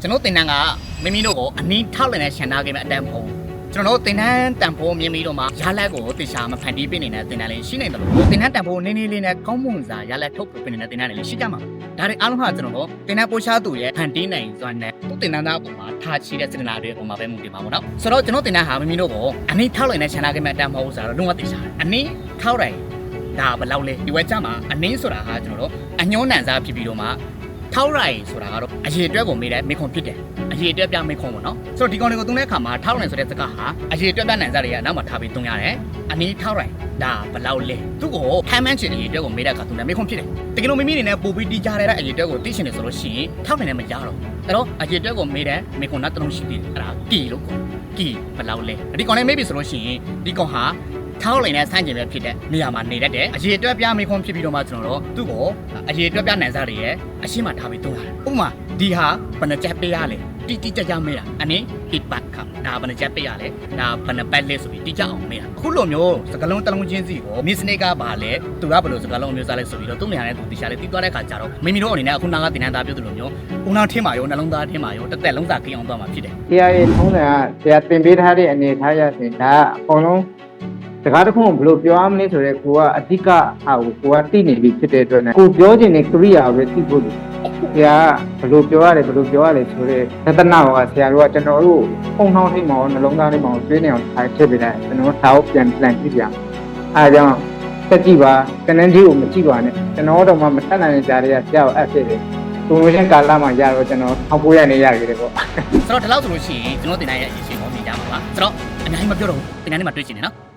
ကျွန်တော်တင်တန်းကမိမိတို့ကိုအနည်းထောက်လည်တဲ့ရှန်နာကိမဲ့အတန်ဖုံကျွန်တော်တို့တင်တန်းတန်ဖိုးမြင်ပြီးတော့မှရလက်ကိုတေချာမဖန်တီးပေးနေတဲ့တင်တန်းလေးရှိနေတယ်လို့တင်တန်းတန်ဖိုးနည်းနည်းလေးနဲ့ကောင်းမွန်စွာရလက်ထုတ်ပေးနေတဲ့တင်တန်းလေးရှိကြမှာဒါတွေအားလုံးဟာကျွန်တော်တို့တင်တန်းပို့ရှားသူရဲ့ဖန်တီးနိုင်စွာနဲ့သူတင်တန်းသားအပေါ်မှာထားချီတဲ့စေတနာတွေအပေါ်မှာပဲမူတည်ပါဘောနော်ဆိုတော့ကျွန်တော်တင်တန်းဟာမိမိတို့ကိုအနည်းထောက်လည်တဲ့ရှန်နာကိမဲ့အတန်ဖုံဆိုတော့လုံးဝတေချာအနည်းထောက်တိုင်းဒါဘယ်လောက်လဲဒီဝက်ကြမှာအနည်းဆိုတာဟာကျွန်တော်တို့အညှိုးနံစားဖြစ်ပြီးတော့မှ ထောက်ရိုင်ဆိုတာကတော့အရေအတွက်ကိုမေးတဲ့မေခွန်ဖြစ်တယ်အရေအတွက်ပြမေခွန်ပေါ့နော်ဆိုတော့ဒီကောင်တွေကိုသုံးတဲ့အခါမှာထောက်ရိုင်ဆိုတဲ့စကားဟာအရေအတွက်ပြနိုင်စားတွေကနောက်မှာထားပြီးသုံးရတယ်အနည်းထောက်ရိုင်ဒါဘယ်လောက်လဲသူ့ကိုဟမ်းမန်းချင်အရေအတွက်ကိုမေးတဲ့အခါသုံးတယ်မေခွန်ဖြစ်တယ်တကယ်လို့မိမိအနေနဲ့ပို့ပြီးတီးကြရတဲ့အရေအတွက်ကိုသိချင်တယ်ဆိုလို့ရှိရင်ထောက်နိုင်လည်းမရတော့အဲ့တော့အရေအတွက်ကိုမေးတဲ့မေခွန်နောက်တစ်လုံးရှိသေးတယ်အဲ့ဒါကီလို့ခေါ်ကီဘယ်လောက်လဲဒီကောင်လေးမေးပြီဆိုလို့ရှိရင်ဒီကောင်ဟာ ထောက်လိုင်းနဲ့ဆန့်ကျင်ပဲဖြစ်တဲ့နေရာမှာနေတတ်တယ်အရေအတွက်ပြမေခွန်ဖြစ်ပြီးတော့မှကျွန်တော်တို့သူ့ကိုအရေအတွက်ပြနိုင်စားတွေရဲ့အရှိမထားပြီးသုံးရတယ်ဥပမာဒီဟာဘယ်နှချက်ပေးရလဲတိတိကျကျမေးတာအနည်း hit back ခါဒါဘယ်နှချက်ပေးရလဲဒါဘယ်နှပတ်လဲဆိုပြီးတိကျအောင်မေးတာအခုလိုမျိုးစကလုံးတစ်လုံးချင်းစီကို miss နေကပါလဲသူကဘယ်လိုစကလုံးမျိုးစားလဲဆိုပြီးတော့သူ့နေရာနဲ့သူတိကျလဲတီးသွားတဲ့ခါကျတော့မိမိတို့အနေနဲ့အခုနာကတင်နန်းသားပြုတ်တယ်လို့မျိုးဦးနာထင်းမာရောနှလုံးသားထင်းမာရောတစ်သက်လုံးစာကိအောင်သွားမှာဖြစ်တယ်တရားရေးထုံးတယ်ကဆရာတင်ပေးထားတဲ့အနေထားရဆိုရင်ဒါကအကုန်လုံး စကားတစ်ခုကိုဘယ်လိုပြောရမလဲဆိုတော့ကိုကအဓိကဟာကိုကိုကသိနေပြီဖြစ်တဲ့အတွက်နဲ့ကိုပြောချင်တဲ့ကရိယာကိုပဲသိဖို့လိုဆရာကဘယ်လိုပြောရတယ်ဘယ်လိုပြောရတယ်ဆိုတော့သတ္တနာကဆရာတို့ကကျွန်တော်တို့ပုံနှောင်းထိမှောနှလုံးသားထိမှောတွေးနေအောင်ထားထည့်ပေးတယ်ကျွန်တော်ထားကိုပြန်ပြန်ကြည့်ကြအားကြောင့်တက်ကြည့်ပါတနန်းကြီးကိုမကြည့်ပါနဲ့ကျွန်တော်တော့မှမထက်နိုင်တဲ့ကြားတွေကဆရာကိုအပ်ဖြစ်တယ် promotion ကာလမှာရတော့ကျွန်တော်1900ရနေရပြီလေပေါ့ဆိုတော့ဒီလောက်ဆိုလို့ရှိရင်ကျွန်တော်တင်နန်းရဲ့အရေးရှင်ကိုမြင်ကြမှာပါဆိုတော့အများကြီးမပြောတော့ဘူးတင်နန်းနဲ့မှတွေ့ချင်တယ်နော်